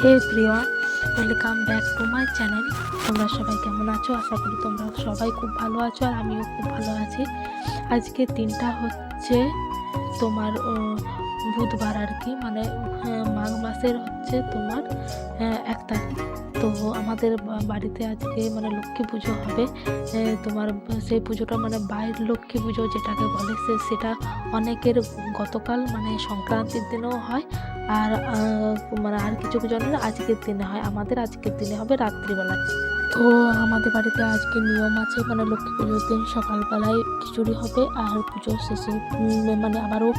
হে প্রিয় welcome back to my channel তোমরা সবাই কেমন আছো? আশা করি তোমরা সবাই খুব ভালো আছো আর আমিও খুব ভালো আছি। আজকে দিনটা হচ্ছে তোমার বুধবার আর কি। মানে আহ, মাঘ মাসের হচ্ছে তোমার আহ, এক তারিখ। তো আমাদের বাড়িতে আজকে মানে লক্ষ্মী পুজো হবে। তোমার সেই পুজোটা মানে বাইর লক্ষ্মী পুজো যেটাকে বলে, সে, সেটা অনেকের গতকাল মানে সংক্রান্তির দিনেও হয়। আর মানে আর কিছু জনের আজকের দিনে হয়। আমাদের আজকের দিনে হবে রাত্রিবেলায় তো আমাদের বাড়িতে আজকে নিয়ম আছে মানে লক্ষ্মী পুজোর দিন সকালবেলায় খিচুড়ি হবে আর পুজোর শেষে মানে আবারও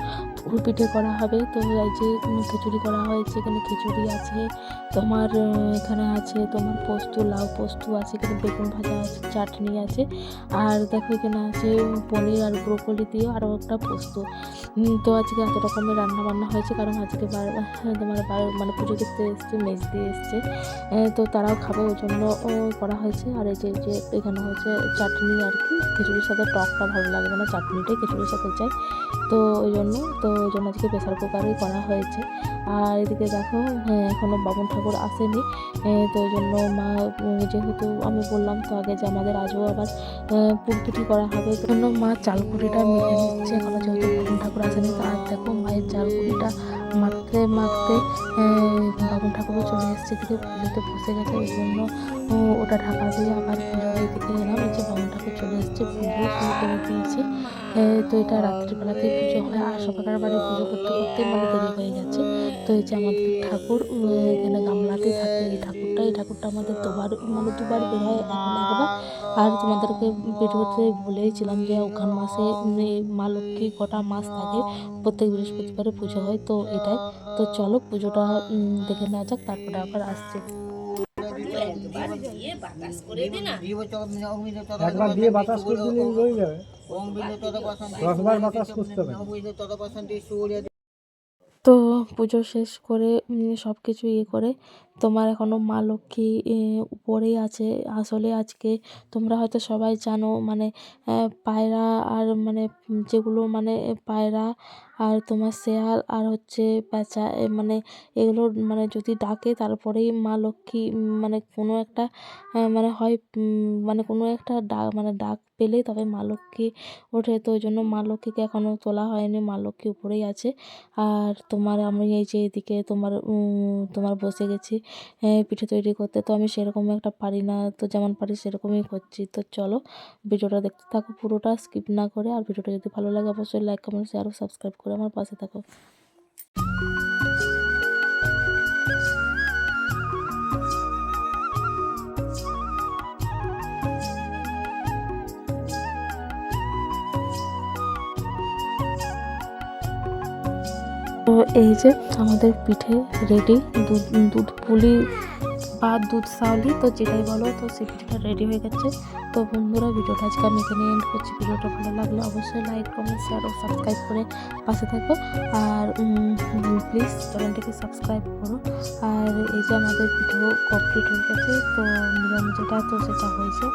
পিঠে করা হবে। তো এই যে খিচুড়ি করা হয়েছে, এখানে খিচুড়ি আছে, তোমার এখানে আছে তোমার পোস্ত, লাউ পোস্ত আছে, এখানে বেগুন ভাজা আছে, চাটনি আছে, আর দেখো এখানে আছে পনির আর ব্রোকলি দিয়ে আরও একটা পোস্ত। তো আজকে এত রকমের রান্না বান্না হয়েছে, কারণ আজকে তোমার মানে পুজো দেখতে এসছে, মেজ দিয়ে এসছে তো তারাও খাবে, ওই জন্য করা হয়েছে আর এই যে যে এখানে হচ্ছে চাটনি আর কি, খিচুড়ির সাথে টকটা ভালো লাগে না চাটনিটাই খিচুড়ির সাথে চাই। তো ওই জন্য, তো ওই জন্য আজকে প্রেশার কুকারেই করা হয়েছে। আর এদিকে দেখো হ্যাঁ এখনও বামুন ঠাকুর আসেনি। তো ওই জন্য মা যেহেতু আমি বললাম তো আগে যে আমাদের আজও আবার পুরপিঠি করা হবে ওই জন্য মা চালকুড়িটা মেখে নিচ্ছে। এখনও যেহেতু বামুন ঠাকুর আসেনি, তো আর দেখো মায়ের চালকুড়িটা মাখতে মাখতে বাবু ঠাকুরও চলে এসছে দিকে পুজোতে বসে গেছে ওই জন্য ওটা ঢাকা দিয়ে আবার পুজো দিকে এলাম। এই যে বাবু ঠাকুর চলে এসছে, পুজো শুরু করে দিয়েছি। তো এটা রাত্রিবেলাতেই পুজো হয়। আর সকালের বাড়ি পুজো করতে করতে মানে দেরি হয়ে গেছে। তো এই যে আমাদের ঠাকুর এখানে গামলাতেই থাকে, এই ঠাকুরটা এই ঠাকুরটা আমাদের দুবার মানে দুবার বের হয় এখন একবার। আর তোমাদেরকে ভিডিওতে বলেইছিলাম যে ওখান মাসে এই মা লক্ষ্মী কটা মাস থাকে প্রত্যেক বৃহস্পতিবারে পুজো হয় তো এটাই। তো চলো পুজোটা উম, দেখে নেওয়া যাক তারপরে আবার আসছে। একবার দিয়ে বাতাস করে দিলে রয়ে যাবে। দশবার বাতাস করতে হবে। তো পুজো শেষ করে সব কিছু ইয়ে করে, তোমার এখনও মা লক্ষ্মী উপরেই আছে। আসলে আজকে তোমরা হয়তো সবাই জানো মানে পায়রা আর মানে যেগুলো মানে পায়রা আর তোমার শেয়াল আর হচ্ছে এ মানে এগুলো মানে যদি ডাকে তারপরেই মা লক্ষ্মী মানে কোনো একটা মানে হয় মানে কোনো একটা ডাক মানে ডাক পেলেই তবে মা লক্ষ্মী ওঠে। তো ওই জন্য মা লক্ষ্মীকে এখনও তোলা হয়নি, মা লক্ষ্মী উপরেই আছে। আর তোমার আমি এই যে এদিকে তোমার তোমার বসে গেছি পিঠে তৈরি করতে। তো আমি সেরকম একটা পারি না, তো যেমন পারি সেরকমই করছি। তো চলো ভিডিওটা দেখতে থাকো, পুরোটা স্কিপ না করে। আর ভিডিওটা যদি ভালো লাগে অবশ্যই লাইক কমেন্ট শেয়ার ও সাবস্ক্রাইব করে আমার পাশে থাকো। তো এই যে আমাদের পিঠে রেডি দুধ দুধ পুলি বা দুধ সাউলি তো যেটাই বলো, তো সেই ভিডিওটা রেডি হয়ে গেছে। তো বন্ধুরা, ভিডিওটা আজকে আমি এখানে এন্ড করছি। ভিডিওটা ভালো লাগলে অবশ্যই লাইক কমেন্ট শেয়ার ও সাবস্ক্রাইব করে পাশে থাকো। আর প্লিজ চ্যানেলটিকে সাবস্ক্রাইব করো। আর এই যে আমাদের ভিডিও কমপ্লিট হয়ে গেছে, তো যেটা, তো সেটা হয়েছে।